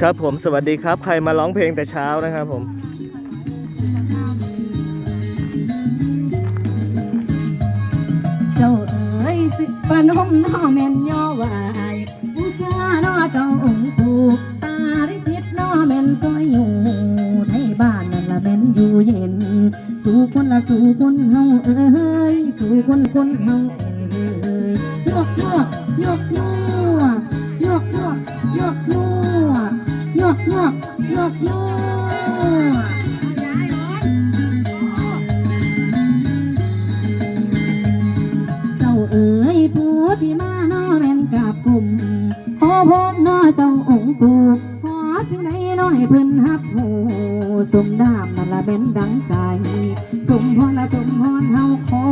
ครับผมสวัสดีครับ ใครมาร้องเพลงแต่เช้านะครับผมเจ้าเอ๋ยสิปนมน้อแม่นย่อวายอุสาน้อเจ้าองค์ปู่ปาริจิตน้อแม่นซอยอยู่ไทยบ้านนั่นละแม่นอยู่เย็น สู่คนละสู่คนเฮาเอ้ยสู่คนคนเฮา พบน้อเจ้าองค์ปู่ขอสิ่งใดน้อยเพิ่นฮับหูสมดามนั่นละเป็นดังใจ สมพรละสมพรเฮาขอ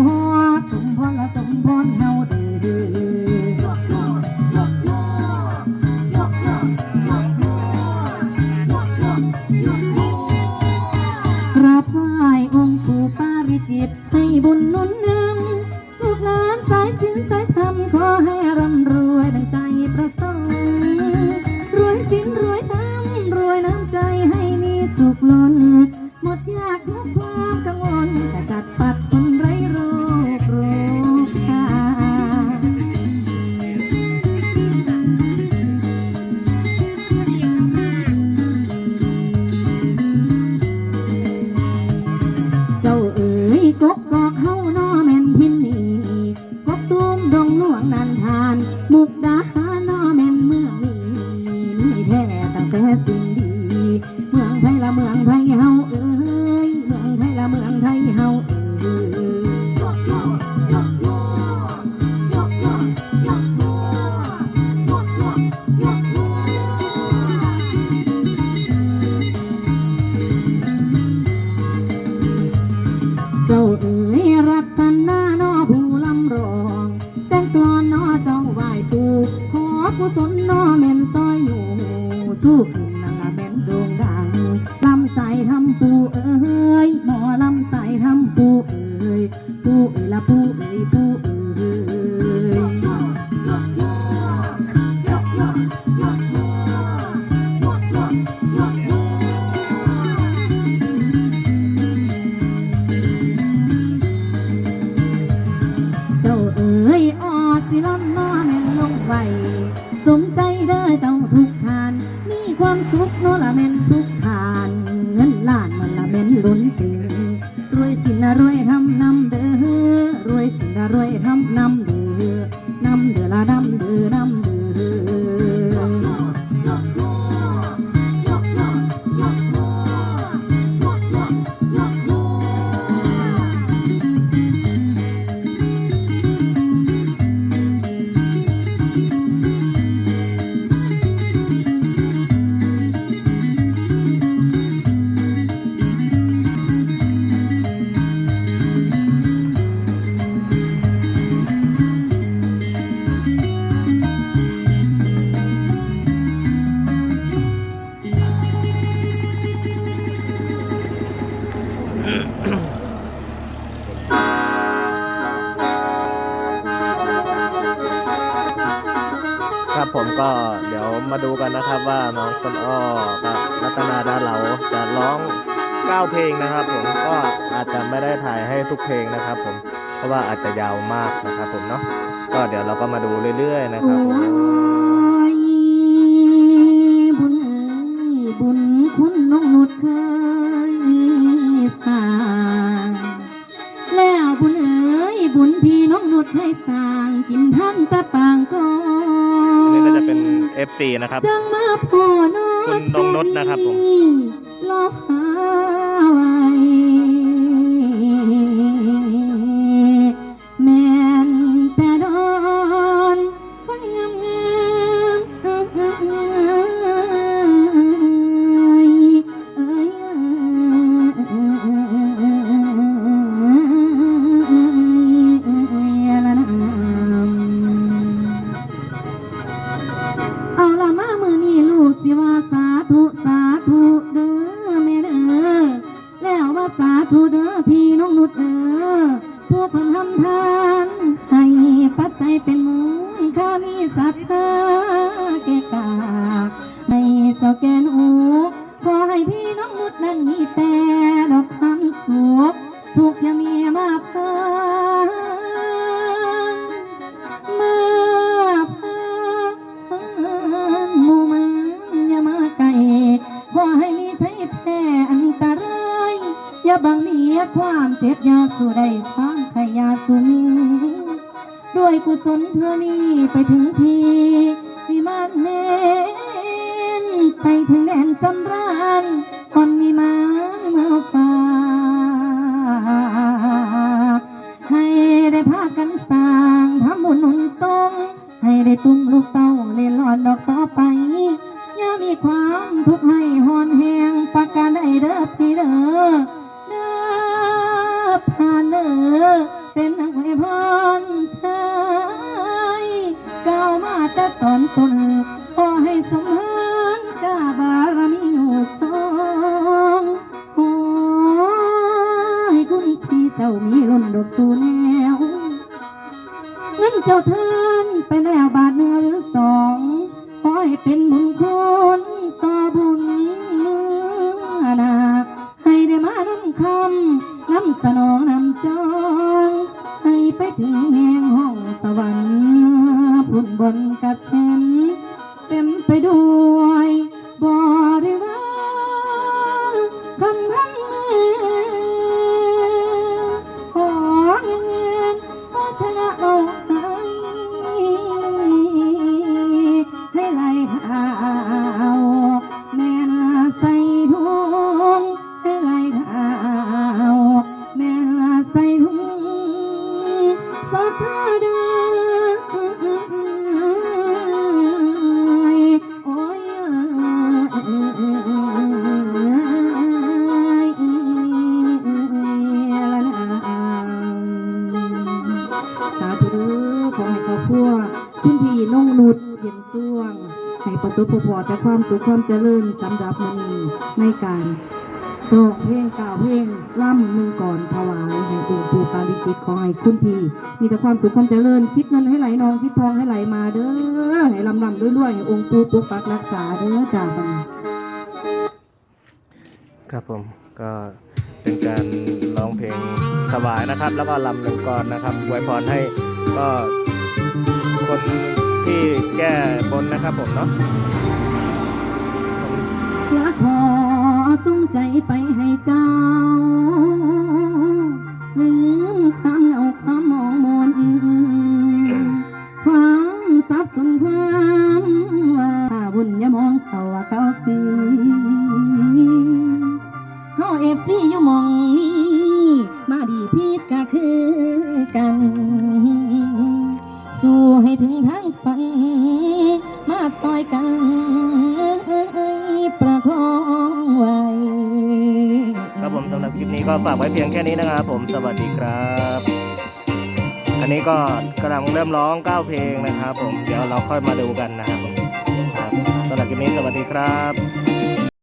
สมพรละสมพรเฮาดีกราบไหองค์ปู่าริจิตให้บุญนุนนำลูกหลานสายสิ้นสายธรรมขอให้รำร la dam de ดูกันนะครับว่าน้องต้นอ้อกับรัตนาดาเหลาจะร้อง 9 เพลงนะครับ ผมก็อาจจะไม่ได้ถ่ายให้ทุกเพลงนะครับ ผมเพราะว่าอาจจะยาวมากนะครับ ผมเนาะก็เดี๋ยวเราก็มาดูเรื่อย ๆ นะครับผม FC นะครับ จังมาพ่อน้อคุณนงนุชนะครับผมลอหาไว้แสาธุเด้อพี่น้องนุดเอ้อผู้คนทำทานให้ปัจจัยเป็นหมู่ข้ามีศรัทธาแก่กาในเจ้าแก่น มีความเจ็บยาสู่ได้ฟังขยาสู่มีด้วยกุศลเธอนี้ไปถึงพีวิมานเมนไปถึงแดนสำราญคนมีมามาฟ้าให้ได้พากันสร้างทำบุญนุนทรงให้ได้ตุ้มลูกเต้า อเป็นนักไวยพรชายก้าวมาแต่ตอนต้นขอให้สมหานกาบารมีอยู่สองขอให้คุณพี่เจ้ามีล้นดอกสู่แนวเงินเจ้าทานไปแล้วบาทเนื้อหรือสองขอให้เป็นบุญคุณ สวรรค์พุ่นบนกระเต็ งนุดเย็นส่วง ให้ประสบพอแต่ความสุขความเจริญสำหรับมื้อนี้ในการร้องเพลงกล่าวเพลงล่ำหนึ่งก่อนถวายให้ปู่ปู่ปาริจิตขอให้คุณพี่มีแต่ความสุขความเจริญ คิดเงินให้ไหลนองคิดทองให้ไหลมาเด้อให้ลำลำรวยๆให้องค์ปู่ปกปักรักษาเด้อจ้าบันครับผมก็เป็นการร้องเพลงถวายนะครับ แล้วก็ลำหนึ่งกรนนะครับอวยพรให้ก็คน ที่แก้บนนะครับผมเนาะละขอสุ่มใจไปให้เจ้าลืมคำเอาความมองมนความสับสนความว่าบุญอย่ามองเขาว่าเขาสีเฮาเอฟซีอยู่มองนี้มาดีพีดก็คือกัน สู้ให้ถึงทาง ปันมาต่อยกันประคองไว้ครับผมสำหรับคลิปนี้ก็ฝากไว้เพียงแค่นี้นะครับผมสวัสดีครับอันนี้ก็กำลังเริ่มร้อง9เพลงนะครับผมเดี๋ยวเราค่อยมาดูกันนะครับผมครับสำหรับคลิปนี้สวัสดีครับ